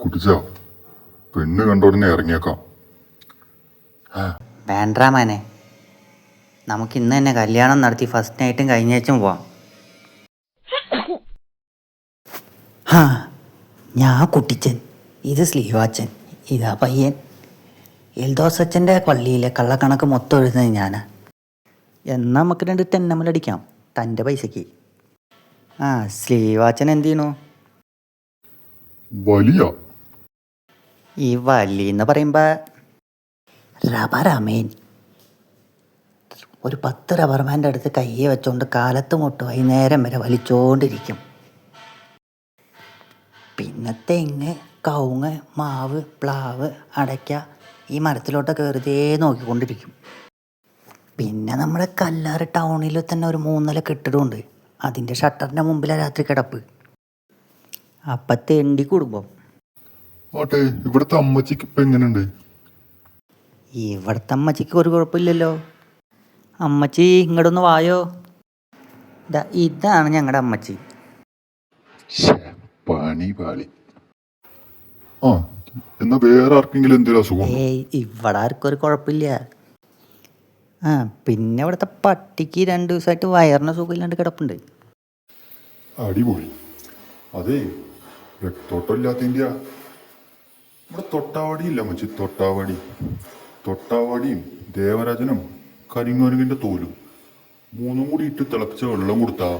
കുടിച്ചോ? പെണ്ണ് കണ്ടോടനെ ഇറങ്ങിയേക്കാം. വേണ്ടാമാനെ നമുക്ക് ഇന്ന് തന്നെ കല്യാണം നടത്തി ഫസ്റ്റ് നൈറ്റും കഴിഞ്ഞേച്ചും പോവാം. ഹാ ഞാൻ കുട്ടിച്ചൻ. ഇത് സ്ലീവാച്ചൻ. ഇതാ പയ്യൻ. എൽദോസച്ചന്റെ പള്ളിയിലെ കള്ളക്കണക്ക് മൊത്തം എഴുതുന്നത് ഞാൻ എന്നാൽ നമുക്ക് രണ്ട് തെന്നമ്മലടിക്കാം തന്റെ പൈസക്ക് ആ സ്ലീവാച്ചൻ എന്ത് ചെയ്യണോ? വലിയ ഈ വലി എന്ന് പറയുമ്പോൾ റബറമേൻ ഒരു പത്ത് റബർമാന്റെ അടുത്ത് കയ്യെ വെച്ചോണ്ട് കാലത്ത് മുട്ട് വൈകുന്നേരം വരെ വലിച്ചോണ്ടിരിക്കും. പിന്നെ തെങ്ങ് കവുങ്ങ് മാവ് പ്ലാവ് അടയ്ക്ക ഈ മരത്തിലോട്ടൊക്കെ വെറുതെ നോക്കിക്കൊണ്ടിരിക്കും. പിന്നെ നമ്മുടെ കല്ലാറ് ടൗണിൽ തന്നെ ഒരു മൂന്നല കെട്ടിടമുണ്ട്. അതിന്റെ ഷട്ടറിന്റെ മുമ്പിലാണ് രാത്രി കിടപ്പ്. അപ്പം തെണ്ടി കുടുംബം. ആട്ടെ ഇവിടുത്തെ അമ്മച്ചിക്ക് ഇപ്പൊ എങ്ങനെയുണ്ട്? ഇവിടുത്തെ അമ്മച്ചിക്ക് ഒരു കുഴപ്പമില്ലല്ലോ. അമ്മച്ചി ഇങ്ങോട്ടൊന്ന് വായോ. ദാ ഇതാണ് ഞങ്ങളുടെ അമ്മച്ചി. ശ്ശേ, പണി പാളി. ആ എന്നാ വേറെ ആർക്കെങ്കിലും എന്തെങ്കിലും അസുഖം ഏയ് ഇവിടെ ആർക്കും ഒരു കുഴപ്പമില്ല. ആ പിന്നെ ഇവിടുത്തെ പട്ടിക്ക് രണ്ട് ദിവസമായിട്ട് വയറിന് സുഖമില്ലാണ്ട് കിടപ്പുണ്ട്. അടിപൊളി. അതെ രക്തോട്ടം ഇല്ലാത്തതിന്റെ ഇവിടെ തൊട്ടാവാടി ഇല്ല മച്ചി തൊട്ടാവാടി. തൊട്ടാവാടിയും ദേവരാജനും കരിങ്ങോരങ്ങിന്റെ തോലും. മൂന്നും കൂടി ഇട്ട് തിളപ്പിച്ച വെള്ളം കൊടുത്താ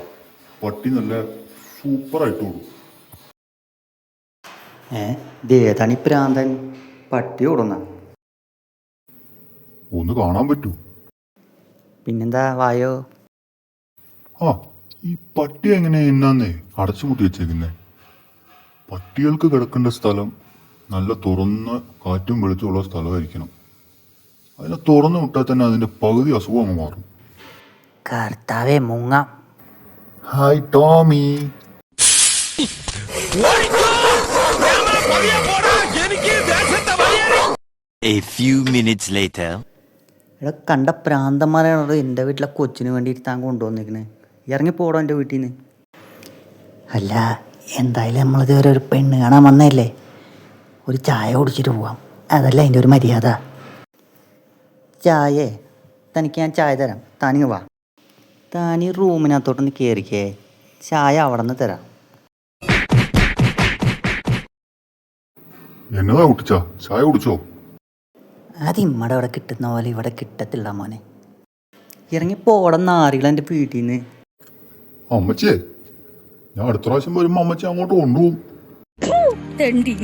പട്ടി നല്ല സൂപ്പറായിട്ട് ഓടും. ഏ ദേതണി പ്രാന്തൻ? പട്ടി ഓടുന്ന? ഒന്ന് കാണാൻ പറ്റൂ. പിന്നെന്താ വായോ? ആ ഈ പട്ടി എങ്ങനെ എന്നാന്നേ അടച്ചുമുട്ടി വെച്ചേക്കുന്നേ. പട്ടികൾക്ക് കിടക്കേണ്ട സ്ഥലം നല്ല തുറന്ന് കാറ്റും വെളിച്ചമുള്ള സ്ഥലമായിരിക്കണം. അതിനെ തുറന്നു വിട്ടാൽ തന്നെ അതിന്റെ പകുതി അസുഖം അങ്ങ് മാറും. കർത്താവേ മുങ്ങ. Hi Tommy. A few minutes later. ഇവിടെ കണ്ട പ്രാന്തന്മാരാണോ എന്റെ വീട്ടിലെ കൊച്ചിന് വേണ്ടിയിട്ട് താൻ കൊണ്ടുവന്നിരിക്കണേ ഇറങ്ങി പോടോ എന്റെ വീട്ടിൽ നിന്ന് അല്ല എന്തായാലും നമ്മളിതുവരെ ഒരു പെണ്ണ് കാണാൻ വന്നതല്ലേ? ഒരു ചായ കുടിച്ചിട്ട് പോവാം. അതല്ല അതിന്റെ ഒരു മര്യാദ. ചായേ തനിക്ക് ഞാൻ ചായ തരാം. താനിങ്ങ് വാ. താൻ ഈ റൂമിനകത്തോട്ടൊന്ന് കയറിക്കേ ചായ അവിടെ നിന്ന് തരാം. എന്നതാ കുട്ടിച്ച? ചായ കുടിച്ചോ? അത് ഇമ്മടെ അവിടെ കിട്ടുന്ന പോലെ ഇവിടെ കിട്ടത്തില്ല മോനെ. ഇറങ്ങി പോടം നാറികൾ എന്റെ വീട്ടിൽ നിന്ന് അമ്മച്ചേ ഞാൻ അടുത്ത പ്രാവശ്യം വരുമ്പോ അമ്മച്ചി അങ്ങോട്ട് കൊണ്ടുപോകും. തെണ്ടി.